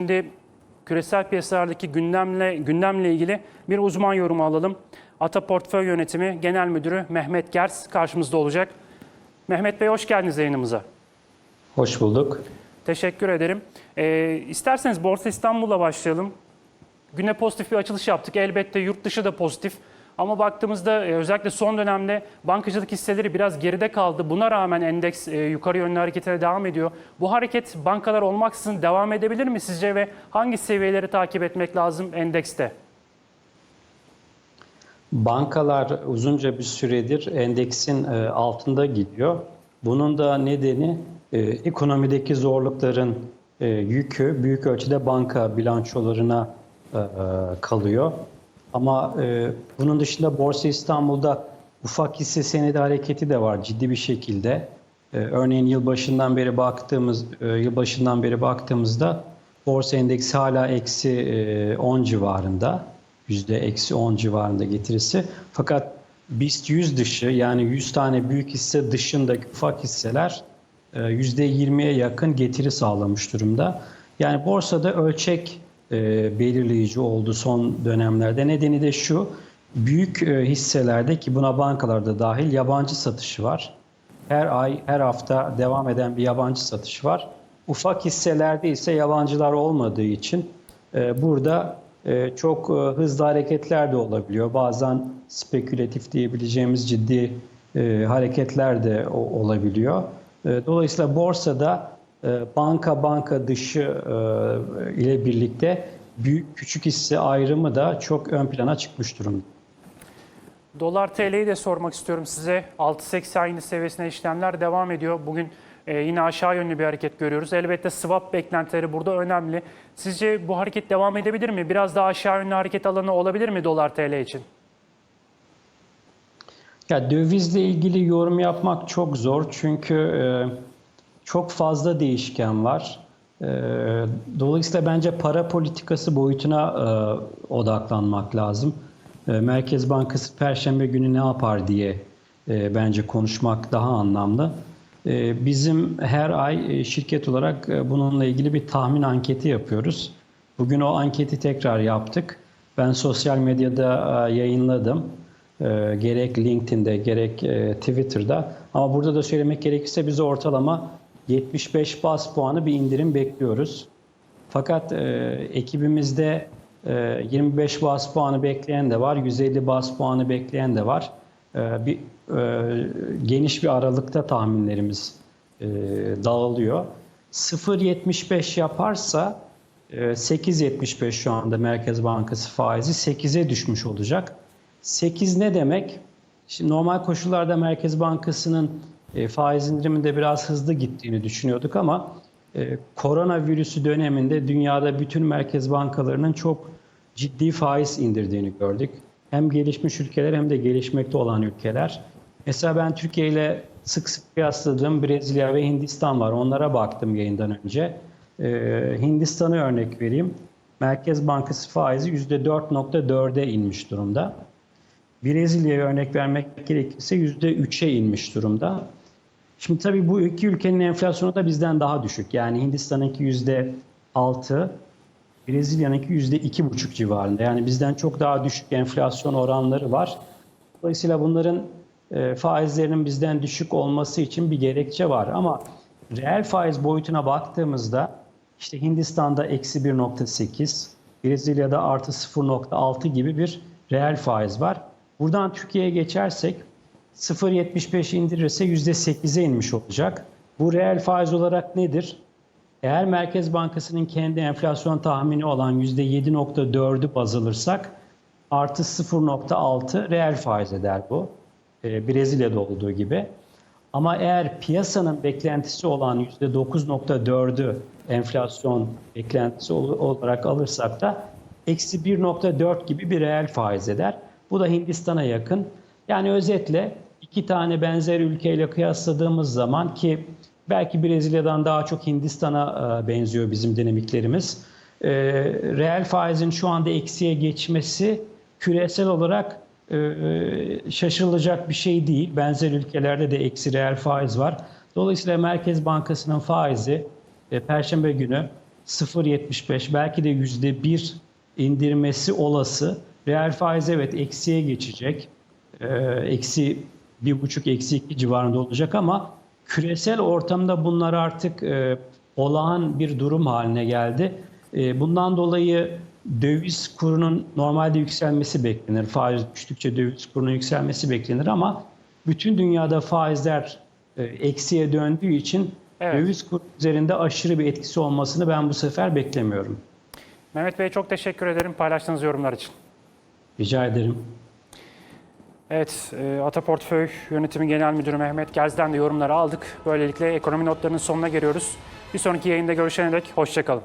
Şimdi küresel piyasalardaki gündemle gündemle ilgili bir uzman yorumu alalım. Ata Portföy Yönetimi Genel Müdürü Mehmet Gers karşımızda olacak. Mehmet Bey hoş geldiniz yayınımıza. Hoş bulduk. Teşekkür ederim. Ee, isterseniz Borsa İstanbul'la başlayalım. Güne pozitif bir açılış yaptık. Elbette yurt dışı da pozitif. Ama baktığımızda e, özellikle son dönemde bankacılık hisseleri biraz geride kaldı. Buna rağmen endeks e, yukarı yönlü hareketine devam ediyor. Bu hareket bankalar olmaksızın devam edebilir mi sizce ve hangi seviyeleri takip etmek lazım endekste? Bankalar uzunca bir süredir endeksin e, altında gidiyor. Bunun da nedeni ekonomideki zorlukların yükü büyük ölçüde banka bilançolarına kalıyor. Ama e, bunun dışında Borsa İstanbul'da ufak hisse senedi hareketi de var ciddi bir şekilde. E, örneğin yılbaşından beri baktığımız e, yılbaşından beri baktığımızda borsa endeksi hala eksi e, 10 civarında. Yüzde eksi 10 civarında getirisi. Fakat BIST 100 dışı yani 100 tane büyük hisse dışındaki ufak hisseler e, yüzde 20'ye yakın getiri sağlamış durumda. Yani borsada ölçek e, belirleyici oldu son dönemlerde. Nedeni de şu, büyük e, hisselerde ki buna bankalarda dahil yabancı satışı var. Her ay, her hafta devam eden bir yabancı satış var. Ufak hisselerde ise yabancılar olmadığı için e, burada e, çok e, hızlı hareketler de olabiliyor. Bazen spekülatif diyebileceğimiz ciddi e, hareketler de o- olabiliyor. E, dolayısıyla borsada banka banka dışı e, ile birlikte büyük küçük hisse ayrımı da çok ön plana çıkmış durumda. Dolar TL'yi de sormak istiyorum size. 6.80 seviyesine işlemler devam ediyor. Bugün e, yine aşağı yönlü bir hareket görüyoruz. Elbette swap beklentileri burada önemli. Sizce bu hareket devam edebilir mi? Biraz daha aşağı yönlü hareket alanı olabilir mi dolar TL için? Ya dövizle ilgili yorum yapmak çok zor çünkü e, çok fazla değişken var. E, dolayısıyla bence para politikası boyutuna e, odaklanmak lazım. E, Merkez Bankası Perşembe günü ne yapar diye e, bence konuşmak daha anlamlı. E, bizim her ay e, şirket olarak bununla ilgili bir tahmin anketi yapıyoruz. Bugün o anketi tekrar yaptık. Ben sosyal medyada yayınladım. Gerek LinkedIn'de gerek Twitter'da. Ama burada da söylemek gerekirse biz ortalama 75 bas puanı bir indirim bekliyoruz. Fakat e, ekibimizde e, 25 bas puanı bekleyen de var, 150 bas puanı bekleyen de var. E, bir e, geniş bir aralıkta tahminlerimiz e, dağılıyor. 0.75 yaparsa e, 8.75 şu anda Merkez Bankası faizi 8'e düşmüş olacak. 8 ne demek? Şimdi normal koşullarda Merkez Bankası'nın e, faiz indiriminde biraz hızlı gittiğini düşünüyorduk ama e, koronavirüsü döneminde dünyada bütün merkez bankalarının çok ciddi faiz indirdiğini gördük. Hem gelişmiş ülkeler hem de gelişmekte olan ülkeler. Mesela ben Türkiye ile sık sık kıyasladığım Brezilya ve Hindistan var. Onlara baktım yayından önce. E, Hindistan'ı örnek vereyim. Merkez Bankası faizi %4.4'e inmiş durumda. Brezilya'ya örnek vermek gerekirse %3'e inmiş durumda. Şimdi tabii bu iki ülkenin enflasyonu da bizden daha düşük. Yani Hindistan'ınki %6, Brezilya'nınki %2,5 civarında. Yani bizden çok daha düşük enflasyon oranları var. Dolayısıyla bunların e, faizlerinin bizden düşük olması için bir gerekçe var. Ama reel faiz boyutuna baktığımızda işte Hindistan'da eksi 1.8, Brezilya'da artı 0.6 gibi bir reel faiz var. Buradan Türkiye'ye geçersek 0.75 indirirse %8'e inmiş olacak. Bu reel faiz olarak nedir? Eğer Merkez Bankası'nın kendi enflasyon tahmini olan %7.4'ü baz alırsak artı 0.6 reel faiz eder bu. Ee, Brezilya'da olduğu gibi. Ama eğer piyasanın beklentisi olan %9.4'ü enflasyon beklentisi ol- olarak alırsak da eksi 1.4 gibi bir reel faiz eder. Bu da Hindistan'a yakın. Yani özetle iki tane benzer ülkeyle kıyasladığımız zaman ki belki Brezilya'dan daha çok Hindistan'a e, benziyor bizim dinamiklerimiz. E, reel faizin şu anda eksiye geçmesi küresel olarak e, şaşırılacak bir şey değil. Benzer ülkelerde de eksi reel faiz var. Dolayısıyla Merkez Bankası'nın faizi Perşembe günü 0.75 belki de %1 indirmesi olası. Reel faiz evet eksiye geçecek. Ee, Eksi bir buçuk, eksi iki civarında olacak ama küresel ortamda bunlar artık e, olağan bir durum haline geldi. E, bundan dolayı döviz kurunun normalde yükselmesi beklenir. Faiz düştükçe döviz kurunun yükselmesi beklenir ama bütün dünyada faizler e, eksiye döndüğü için Evet. döviz kuru üzerinde aşırı bir etkisi olmasını ben bu sefer beklemiyorum. Mehmet Bey çok teşekkür ederim paylaştığınız yorumlar için. Rica ederim. Evet, e, Ata Portföy Yönetimi Genel Müdürü Mehmet Gerz'den de yorumları aldık. Böylelikle ekonomi notlarının sonuna geliyoruz. Bir sonraki yayında görüşene dek hoşçakalın.